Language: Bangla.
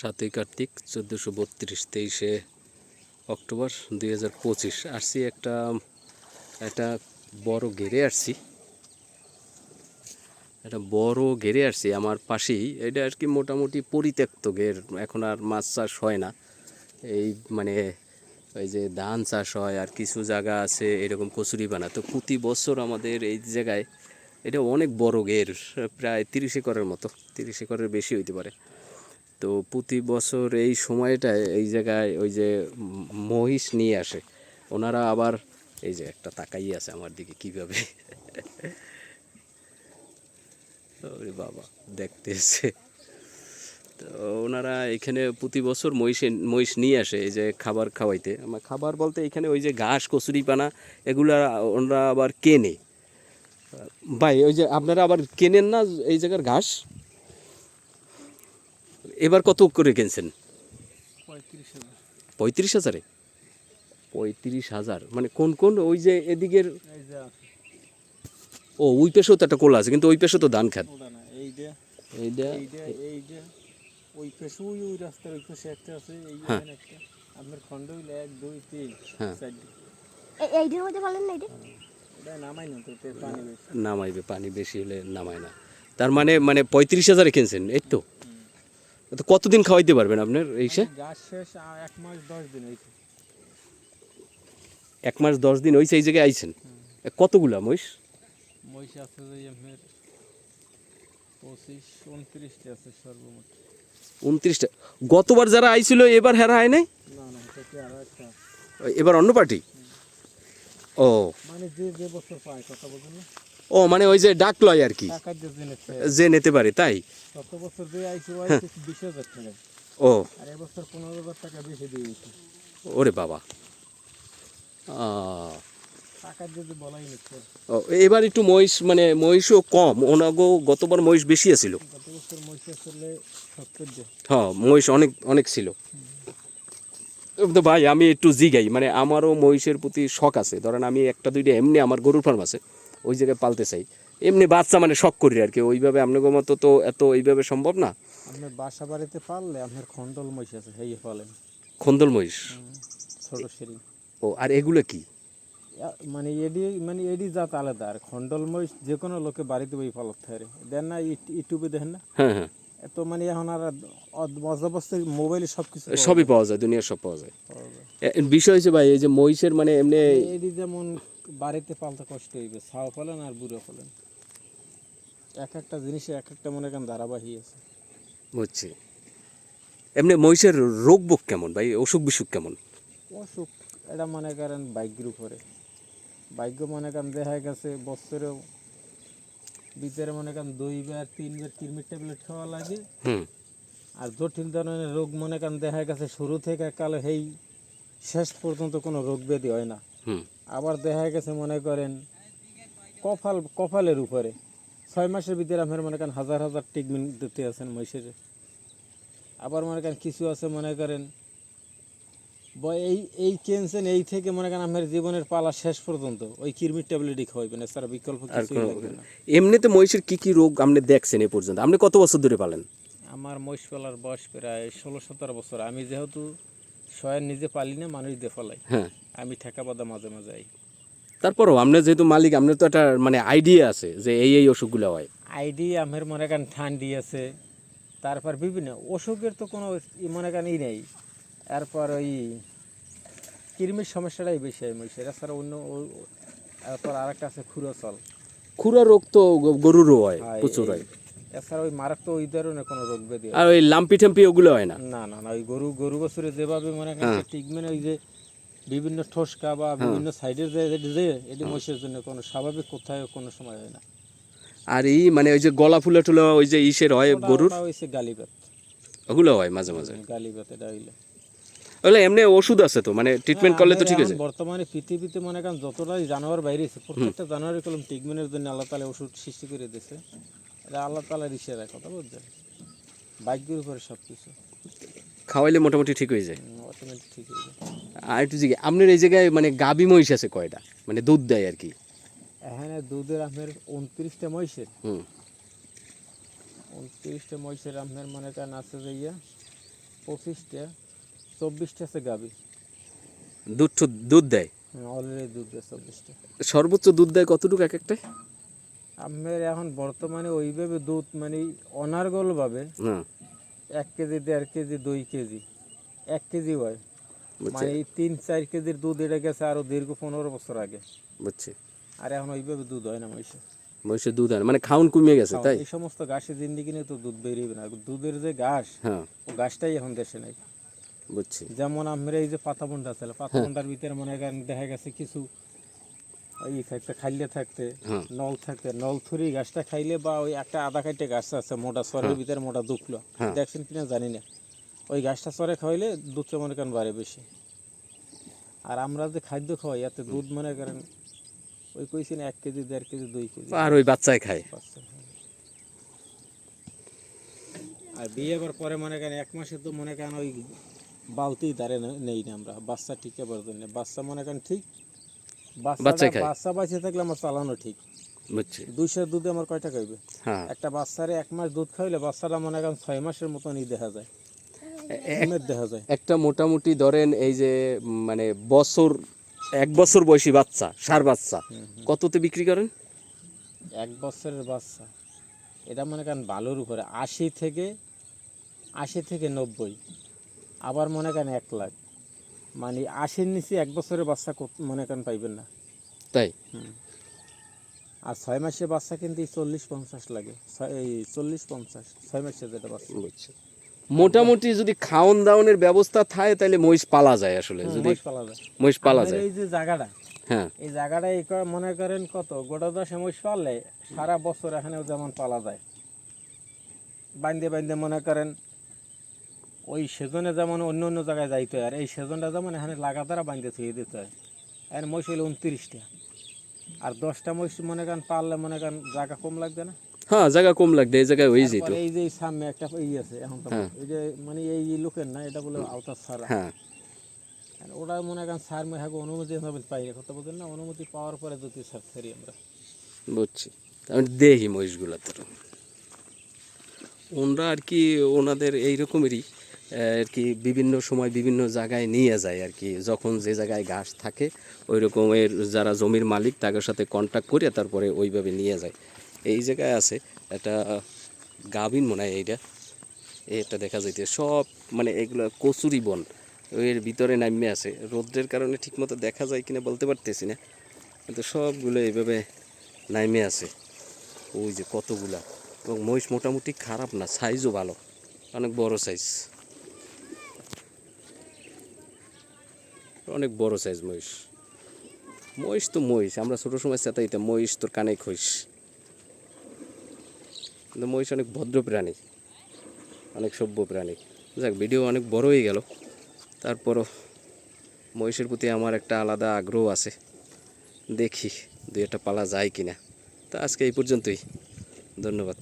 সাতই কার্তিক চোদ্দোশো বত্রিশ, তেইশে অক্টোবর দুই হাজার পঁচিশ। আসছি একটা একটা বড় ঘেরে আসছি। একটা বড় ঘেরে আসছি আমার পাশেই। এটা আর কি মোটামুটি পরিত্যক্ত ঘের, এখন আর মাছ চাষ হয় না। এই মানে ওই যে ধান চাষ হয় আর কিছু জায়গা আছে এরকম কচুরি বানা। তো প্রতি বছর আমাদের এই জায়গায় এটা অনেক বড় ঘের, প্রায় তিরিশ একরের মতো, তিরিশ একরের বেশি হইতে পারে। তো প্রতি বছর এই সময়টায় এই জায়গায় ওই যে মহিষ নিয়ে আসে। ওনারা আবার এই যে একটা তাকাই আছে আমার দিকে কীভাবে? ওরে বাবা, দেখতে এসে। তো ওনারা এখানে প্রতি বছর মহিষে, মহিষ নিয়ে আসে এই যে খাবার খাওয়াইতে। আমার খাবার বলতে এখানে ওই যে ঘাস, কচুরি পানা, এগুলা ওনারা আবার কেনে। ভাই, ওই যে আপনারা আবার কেনেন না এই জায়গার ঘাস? এবার কত করে কিনছেন? পঁয়ত্রিশ হাজার। পঁয়ত্রিশ হাজারে? পঁয়ত্রিশ হাজার। মানে কোন কোন ওই যে এদিকের? ও ওই পেশেও তো একটা কোলা আছে কিন্তু ওই পেশে তো ধান পেশে পাশে এই হ্যাঁ। হ্যাঁ। চারটে। এই- এইটার মধ্যে বলেন না এটা? এটা নামাই না তো এতে পানি নামাইবে পানি বেশি হলে নামায় না। তার মানে মানে পঁয়ত্রিশ হাজারে কিনছেন এই তো? তো কতদিন খাওয়াইতে পারবেন আপনার গাছ শেষ এক মাস দশ দিন এক মাস দশ দিন ওই সেই জায়গায় আইছেন? কতগুলা মহিষ? মহিষ আছে যে পঁচিশ উনত্রিশটা আছে সর্বমোট। উনত্রিশটা। গতবার যারা আইছিল এবার হেরা হয় নাই? এবার অন্য পার্টি? ও। মানে যে যে বছর পায় কথা বলছেন না? ও মানে ওই যে ডাক লয় আর কি। যে নিতে পারে। তাই? গত বছর যে আইসি ওই বিশ হাজার টাকা ও ওরে বাবা। ও, এবার একটু মহিষ মানে মহিষও কম। ওনাগো গতবার মহিষ বেশি আছিল। হ্যাঁ মহিষ অনেক অনেক ছিল। তো ভাই আমি একটু জিগাই। মানে আমারও মহিষের প্রতি শখ আছে। ধরেন আমি একটা দুইটা এমনি আমার গরুর ফার্ম আছে। ওই জায়গায় পালতে চাই। এমনি বাচ্চা মানে শখ করি আর কি ওইভাবে আপনাদের মতো তো এত এইভাবে সম্ভব না? আপনার বাসা বাড়িতে পারলে আপনার খন্ডল মহিষ আছে সেই খন্দল মহিষ? ছোট সিঁড়ি। ও আর এগুলো কি? মানে এডি মানে এডি জাত আলাদা আর খন্ডল মহিষ যে কোনো লোকে বাড়িতে বই পালত থাকে। দেন না ইউটিউবে দেখেন না? হ্যাঁ হ্যাঁ। এত মানে এখন আর মজাবস্ত মোবাইলে সব কিছু সবই পাওয়া যায় দুনিয়ার সব পাওয়া যায়। বিষয় হচ্ছে ভাই এই যে মহিষের মানে এমনি এডি যেমন বাড়িতে পালতে কষ্ট হইবে ছাও ফলেন আর বুড়ো ফলেন। এক একটা জিনিসে এক একটা মনে করেন ধারাবাহিক আছে। বুঝছি। এমনি মহিষের রোগ বোক কেমন ভাই? অসুখ বিসুখ কেমন? অসুখ এটা মনে করেন বাইকের উপরে। বাইক মনে করেন দেখা গেছে বছরেও ভিতরে মনে করেন দুইবার তিনবার কিরমির ট্যাবলেট খাওয়া লাগে। আর জটিল ধরনের রোগ মনে করেন দেখা গেছে শুরু থেকে কালে সেই শেষ পর্যন্ত কোনো রোগ ব্যাধি হয় না। আবার দেখা গেছে মনে করেন কপাল কপালের উপরে। ছয় মাসের ভিতরে আপনার মনে করেন হাজার হাজার ট্রিটমেন্ট দিতে আছেন মহিষের। আবার মনে করেন কিছু আছে মনে করেন এই এই কেনছেন এই থেকে মনে করেন আমার জীবনের পালা শেষ পর্যন্ত। ওই কিরমির ট্যাবলেটই খাওয়াইবেন এছাড়া বিকল্প কিছুই লাগবে না। এমনিতে মহিষের কি কি রোগ আপনি দেখছেন এ পর্যন্ত? আপনি কত বছর ধরে পালেন? আমার মহিষ পালার বয়স প্রায় ষোলো সতেরো বছর। আমি যেহেতু স্বয়ং নিজে পালি না মানুষ দিয়ে ফলাই হ্যাঁ। আমি ঠেকা বাদা মাঝে মাঝে আই। তারপরও আপনার যেহেতু মালিক আপনার তো একটা মানে আইডিয়া আছে যে এই এই অসুখগুলো হয়। আইডি আমার মনে করেন ঠান্ডি আছে। তারপর বিভিন্ন অসুখের তো কোনো মনে করেন ই নেই। এরপর ওই কৃমির সমস্যাটাই বেশি হয় মহিষের। এছাড়া অন্য ও- ও- এরপর আর একটা আছে খুরোচল। খুরা রোগ তো গরুরও হয়, প্রচুর হয়। এছাড়া ওই মারাত্মক ওই ধরনের কোনো রোগ ব্যাধি আর ওই লাম্পি ঠাম্পি ওগুলো হয় না? না না না ওই গরু গরু বছরে যেভাবে মনে করেন হ্যাঁ। ট্রিটমেন্ট ওই যে বিভিন্ন ঠোসকা বা বিভিন্ন সাইডের যে যে এটি মহিষের জন্য কোনো স্বাভাবিক কোথায় কোনো সময় হয় না। আর এই মানে ওই যে গলা ফুলা টুলা ওই যে ইসের হয় গরুর? গালিবাত ওগুলো হয় মাঝে মাঝে। গালিবাত এটা হইলে। ওগুলো এমনি ওষুধ আছে তো মানে ট্রিটমেন্ট করলে তো ঠিক আছে। বর্তমানে পৃথিবীতে মনে করেন যতটাই জানোয়ার বাইরে প্রত্যেকটা জানোয়ারের কলম ট্রিটমেন্টের জন্য আল্লাহ তালা ওষুধ সৃষ্টি করে দিয়েছে। এটা আল্লাহ তালার ইসের কথা বুঝছেন? বাইকের উপরে সব কিছু খাওয়াইলে মোটামুটি ঠিক হয়ে যায়। অটোমেটিক ঠিক হয়ে যায়। আর একটু জিজ্ঞে আপনার এই জায়গায় মানে গাবি মহিষ আছে কয়টা? মানে দুধ দেয় আর কি। এখানে দুধের আপনার উনত্রিশটা মহিষের। হুম। উনত্রিশটা মহিষের আপনার মনে করেন আছে যে ইয়া পঁচিশটা চব্বিশটা আছে গাবি। দুধ দুধ দেয়? অলরেডি দুধ দেয় চব্বিশটা। সর্বোচ্চ দুধ দেয় কতটুকু এক একটায়? আমার এখন বর্তমানে ওইভাবে দুধ মানে অনার্গলভাবে হ্যাঁ এক কেজি দেড় কেজি দুই কেজি এক কেজি হয়। মানে এই তিন চার কেজির দুধ এটা গেছে আরও দীর্ঘ পনেরো বছর আগে। বুঝছি। আর এখন ওইভাবে দুধ হয় না মহিষে। মহিষের দুধ হয় মানে খাউন কমে গেছে তাই? এই সমস্ত ঘাসের জিন্দিগি নিয়ে তো দুধ বেরিয়ে না। দুধের যে ঘাস হ্যাঁ। ও ঘাসটাই এখন দেশে নাই। বুঝছি। যেমন আমরা এই যে পাতা বন্ডা ছিল পাতা বন্ডার ভিতরে মনে করেন দেখা গেছে কিছু ই থাকতে খাইলে থাকতে হ্যাঁ। নল থাকতে নল থুরি গাছটা খাইলে বা ওই একটা আধা কাইটে গাছ আছে মোটা সরের ভিতরে মোটা দুখলো হ্যাঁ। দেখছেন কিনা জানি না। ওই গাছটা সরে খাওয়াইলে দুধটা মনে করেন বাড়ে বেশি। আর আমরা যে খাদ্য খাওয়াই এতে দুধ মনে করেন ওই কইছি না এক কেজি দেড় কেজি দুই কেজি। আর ওই বাচ্চায় খায়। আর বিয়ে করার পরে মনে করেন এক মাসে তো মনে করেন ওই বালতি ধারে নেই না আমরা বাচ্চা ঠিক জন্য। বাচ্চা মনে করেন ঠিক বাচ্চা বাচ্চা খায়। বাচ্চা বাঁচিয়ে থাকলে আমার চালানো ঠিক। বুঝছি। দুইশো দুধে আমার কয়টা খাইবে? হ্যাঁ। একটা বাচ্চারে এক মাস দুধ খাইলে বাচ্চাটা মনে করেন ছয় মাসের মতনই দেখা যায়। দেখা যায়। একটা মোটামুটি ধরেন এই যে মানে বছর এক বছর বয়সী বাচ্চা সার বাচ্চা কততে বিক্রি করেন? এক বছরের বাচ্চা। এটা মনে করেন ভালোর উপরে। আশি থেকে আশি থেকে নব্বই। আবার মনে করেন এক লাখ। মানে আশির নিচে এক বছরের বাচ্চা মনে করেন পাইবেন না। তাই? আর ছয় মাসের বাচ্চা কিন্তু চল্লিশ পঞ্চাশ লাগে। এই চল্লিশ পঞ্চাশ ছয় মাসের যেটা বাচ্চা। বুঝছি। মোটামুটি যদি খাওন দাওনের ব্যবস্থা থাকে তাহলে মহিষ পালা যায় আসলে। যদি মহিষ পালা যায়। এই যে জায়গাটা হ্যাঁ। এই জায়গাটা এই মনে করেন কত? গোটা দশ মহিষ পাললে সারা বছর এখানেও যেমন পালা যায়। বাইন্দে বাইন্দে মনে করেন ওই সেজনে যেমন অন্য অন্য জায়গায় যাইতে হয় আর এই সেজনটা যেমন এখানে লাগাতার বাইন্দে থুয়ে দিতে হয়। আর মহিষ হইলে উনত্রিশটা। আর দশটা মহিষ মনে করেন পারলে মনে করেন জায়গা কম লাগবে না? হ্যাঁ জায়গা কম লাগবে এই জায়গায় হয়ে যেত এই যে সামনে একটা ই আছে এখন হ্যাঁ। এই যে মানে এই লোকের না এটা বলে হ্যাঁ। ওরা মনে করেন স্যার মেহাকে অনুমতি হবে পাই না কথা না? অনুমতি পাওয়ার পরে যদি স্যার ছাড়ি আমরা। বুঝছি। আমি দেখি মহিষগুলো তো। ওনরা আর কি ওনাদের এই রকমেরই আর কি বিভিন্ন সময় বিভিন্ন জায়গায় নিয়ে যায় আর কি। যখন যে জায়গায় ঘাস থাকে ওই রকমের যারা জমির মালিক, তাদের সাথে কন্ট্যাক্ট করে তারপরে ওইভাবে নিয়ে যায়। এই জায়গায় আছে একটা গাভিন মনে হয় এইটা। এটা দেখা যাইতে সব মানে এগুলো কচুরি বন। এর ভিতরে নামে আছে। রোদ্রের কারণে ঠিকমতো দেখা যায় কিনা বলতে পারতেছি না। কিন্তু সবগুলো এইভাবে নাইমে আছে। ওই যে কতগুলা। এবং মহিষ মোটামুটি খারাপ না সাইজও ভালো। অনেক বড় সাইজ অনেক বড় সাইজ মহিষ। মহিষ তো মহিষ, আমরা ছোটো সময় চেতাইতাম মহিষ তোর কানে খইস। কিন্তু মহিষ অনেক ভদ্র প্রাণী, অনেক সভ্য প্রাণী। যাক ভিডিও অনেক বড় হয়ে গেল। তারপরও মহিষের প্রতি আমার একটা আলাদা আগ্রহ আছে। দেখি দুই একটা পালা যায় কিনা। তা আজকে এই পর্যন্তই। ধন্যবাদ।